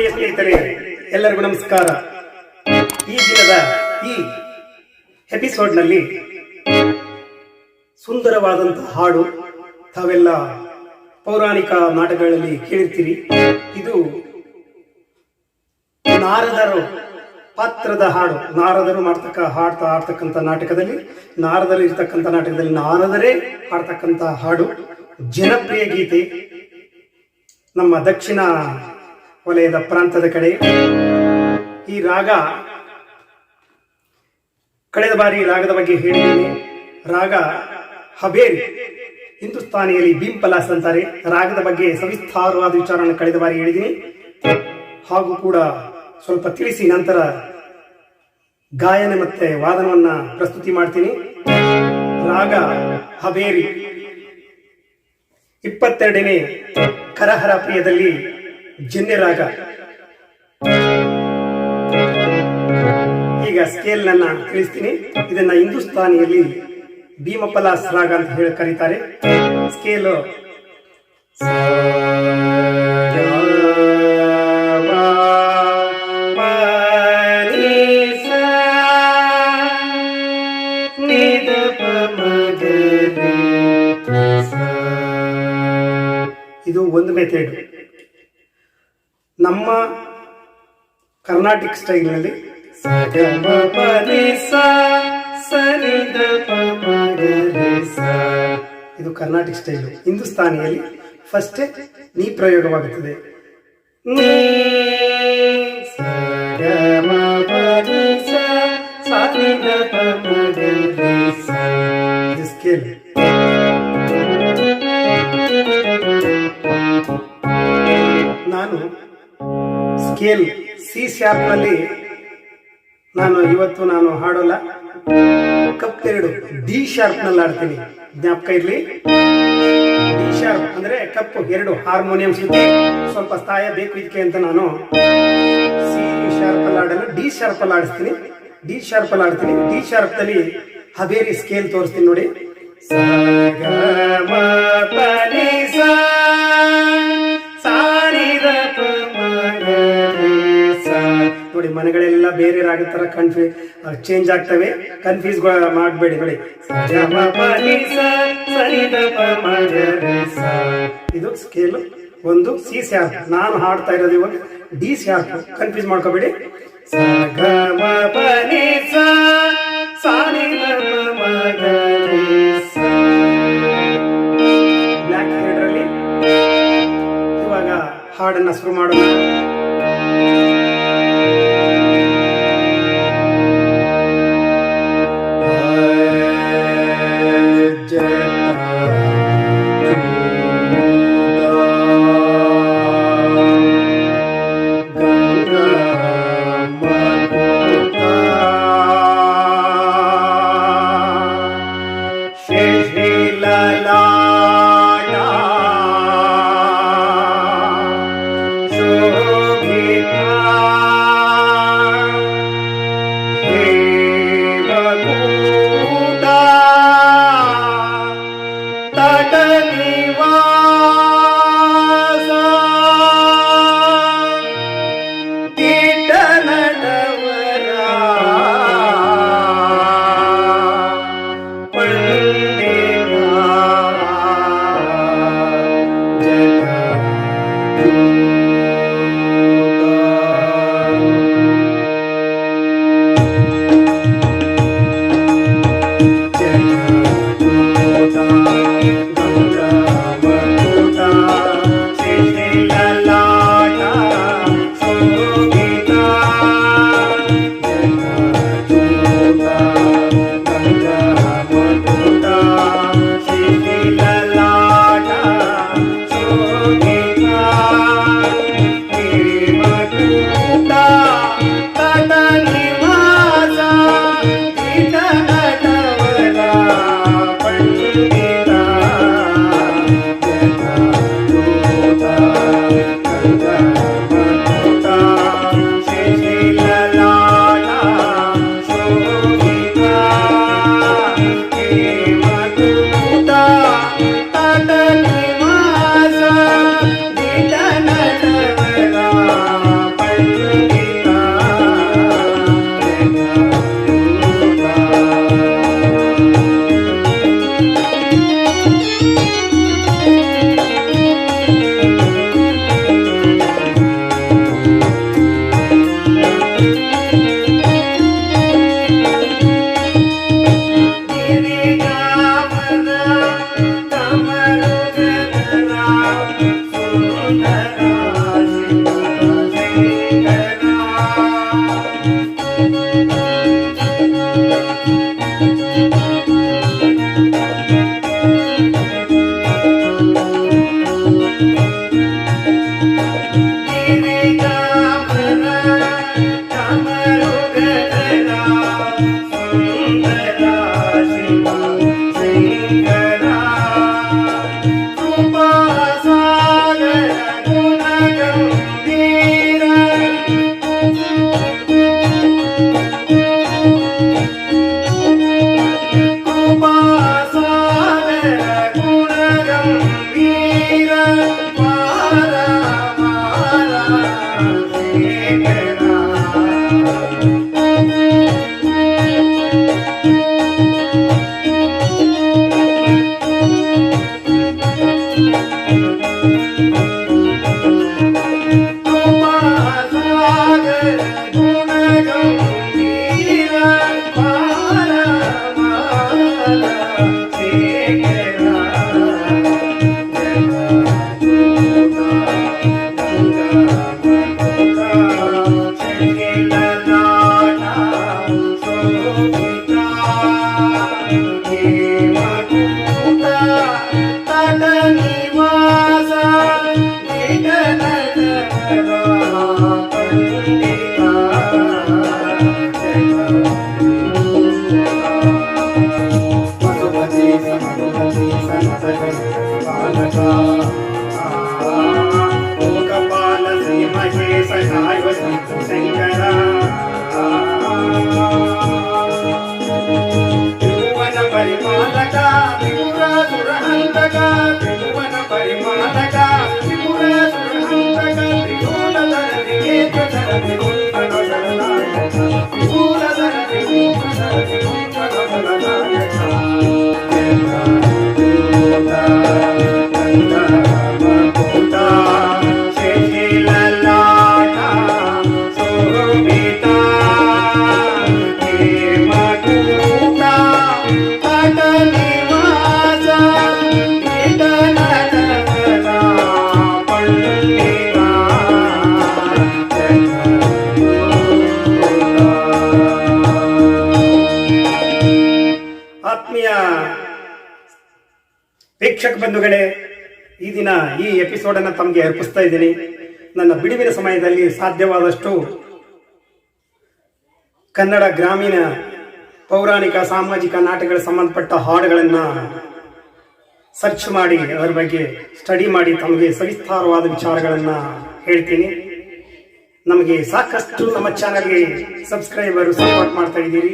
ಆತ್ಮೀಯ ಸ್ನೇಹಿತರೆ, ಎಲ್ಲರಿಗೂ ನಮಸ್ಕಾರ. ಈ ದಿನದ ಈ ಎಪಿಸೋಡ್ನಲ್ಲಿ ಸುಂದರವಾದಂತಹ ಹಾಡು ತಾವೆಲ್ಲ ಪೌರಾಣಿಕ ನಾಟಕಗಳಲ್ಲಿ ಕೇಳಿರ್ತೀರಿ. ಇದು ನಾರದರು ಪಾತ್ರದ ಹಾಡು. ನಾರದರು ಮಾಡ್ತಕ್ಕ, ಹಾಡ್ತಾ ಆಡ್ತಕ್ಕಂಥ ನಾಟಕದಲ್ಲಿ, ನಾರದರು ಇರ್ತಕ್ಕಂಥ ನಾಟಕದಲ್ಲಿ ನಾರದರೇ ಹಾಡ್ತಕ್ಕಂಥ ಹಾಡು. ಜನಪ್ರಿಯ ಗೀತೆ. ನಮ್ಮ ದಕ್ಷಿಣ ವಲಯದ ಪ್ರಾಂತದ ಕಡೆ. ಈ ರಾಗ ಕಳೆದ ಬಾರಿ ರಾಗದ ಬಗ್ಗೆ ಹೇಳಿದ್ದೀನಿ. ರಾಗ ಹಬೇರಿ, ಹಿಂದೂಸ್ತಾನಿಯಲ್ಲಿ ಬಿಂಪಲಾಸ್ ಅಂತಾರೆ. ರಾಗದ ಬಗ್ಗೆ ಸವಿಸ್ತಾರವಾದ ವಿಚಾರವನ್ನು ಕಳೆದ ಬಾರಿ ಹೇಳಿದ್ದೀನಿ. ಹಾಗೂ ಕೂಡ ಸ್ವಲ್ಪ ತಿಳಿಸಿ ನಂತರ ಗಾಯನ ಮತ್ತೆ ವಾದನವನ್ನ ಪ್ರಸ್ತುತಿ ಮಾಡ್ತೀನಿ. ರಾಗ ಹಬೇರಿ. ಇಪ್ಪತ್ತೆರಡನೇ ಕರಹರ ಪ್ರಿಯದಲ್ಲಿ ಜನ್ಯ ರಾಗ. ಈಗ ಸ್ಕೇಲ್ ನನ್ನ ತಿಳಿಸ್ತೀನಿ. ಇದನ್ನ ಹಿಂದೂಸ್ತಾನಿಯಲ್ಲಿ ಭೀಮಪಲಾಸ್ ರಾಗ ಅಂತ ಹೇಳಿ ಕರೀತಾರೆ. ಸ್ಕೇಲು ಇದು ಒಂದು ಮೆಥಡ್ ನಮ್ಮ ಕರ್ನಾಟಕ ಸ್ಟೈಲ್ನಲ್ಲಿ ಇದು ಕರ್ನಾಟಕ ಸ್ಟೈಲು. ಹಿಂದೂಸ್ತಾನಿಯಲ್ಲಿ ಫಸ್ಟ್ ನೀ ಪ್ರಯೋಗವಾಗುತ್ತದೆ. ಇದು ಸ್ಕೇಲ್ ಸ್ಕೇಲ್ ಸಿ ಶಾರ್ಪ್ನಲ್ಲಿ ನಾನು ಇವತ್ತು ನಾನು ಹಾಡೋಲ್ಲ. ಕಪ್ ಎರಡು ಡಿ ಶಾರ್ಪ್ನಲ್ಲಿ ಆಡ್ತೀನಿ ಜ್ಞಾಪಕ ಇರಲಿ. ಡಿ ಶಾರ್ಪ್ ಅಂದ್ರೆ ಕಪ್ ಎರಡು ಹಾರ್ಮೋನಿಯಂ ಸುದ್ದಿ. ಸ್ವಲ್ಪ ಸ್ಥಾಯ ಬೇಕು ಇದಕ್ಕೆ ಅಂತ ನಾನು ಸಿ ಶಾರ್ಪ್ ಅಲ್ಲಿ ಆಡಲು ಡಿ ಶಾರ್ಪ್ ಅಲ್ಲಿ ಆಡಿಸ್ತೀನಿ ಡಿ ಶಾರ್ಪ್ ಅಲ್ಲಿ ಆಡ್ತೀನಿ ಡಿ ಶಾರ್ಪ್ ದಲ್ಲಿ ಹಬೇರಿ ಸ್ಕೇಲ್ ತೋರಿಸ್ತೀನಿ ನೋಡಿ. ನೋಡಿ, ಮನೆಗಳೆಲ್ಲ ಬೇರೆ ರಾಗಿ ತರ ಕನ್ಫ್ಯೂಸ್ ಚೇಂಜ್ ಆಗ್ತವೆ. ಕನ್ಫ್ಯೂಸ್ ಮಾಡಬೇಡಿ ನೋಡಿ. ಇದು ಸ್ಕೇಲ್ ಒಂದು ಸಿ ಸ್ಯಾಪ್ ನಾನು ಹಾಡ್ತಾ ಇರೋದು ಇವಾಗ ಡಿ ಸ್ಯಾಪ್ ಕನ್ಫ್ಯೂಸ್ ಮಾಡ್ಕೋಬೇಡಿ. ಇವಾಗ ಹಾಡನ್ನ ಶುರು ಮಾಡೋಣ. Bye. ప్రసాయ శంకర త్రిభువన పరిపాలక త్రిపురాసురహంతక త్రిభువన పరిపాలక త్రిపురాసురహంతక త్రిగోణ త్రిగేత త్రిగుణ ಆತ್ಮೀಯ ವೀಕ್ಷಕ ಬಂಧುಗಳೇ, ಈ ದಿನ ಈ ಎಪಿಸೋಡ್ ಅನ್ನ ತಮಗೆ ಅರ್ಪಿಸ್ತಾ ಇದ್ದೀನಿ. ನನ್ನ ಬಿಡುವಿನ ಸಮಯದಲ್ಲಿ ಸಾಧ್ಯವಾದಷ್ಟು ಕನ್ನಡ ಗ್ರಾಮೀಣ ಪೌರಾಣಿಕ ಸಾಮಾಜಿಕ ನಾಟಕಗಳ ಸಂಬಂಧಪಟ್ಟ ಹಾಡುಗಳನ್ನು ಸರ್ಚ್ ಮಾಡಿ, ಅದರ ಬಗ್ಗೆ ಸ್ಟಡಿ ಮಾಡಿ ತಮಗೆ ಸವಿಸ್ತಾರವಾದ ವಿಚಾರಗಳನ್ನು ಹೇಳ್ತೀನಿ. ನಮಗೆ ಸಾಕಷ್ಟು ನಮ್ಮ ಚಾನಲ್ಗೆ ಸಬ್ಸ್ಕ್ರೈಬರು ಸಪೋರ್ಟ್ ಮಾಡ್ತಾ ಇದ್ದೀರಿ.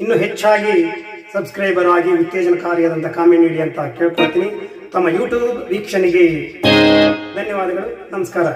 ಇನ್ನು ಹೆಚ್ಚಾಗಿ ಸಬ್ಸ್ಕ್ರೈಬರ್ ಆಗಿ ಉತ್ತೇಜನಕಾರಿಯಾದಂಥ ಕಾಮೆಂಟ್ ನೀಡಿ ಅಂತ ಕೇಳ್ಕೊಳ್ತೀನಿ. ತಮ್ಮ ಯೂಟ್ಯೂಬ್ ವೀಕ್ಷಣೆಗೆ ಧನ್ಯವಾದಗಳು. ನಮಸ್ಕಾರ.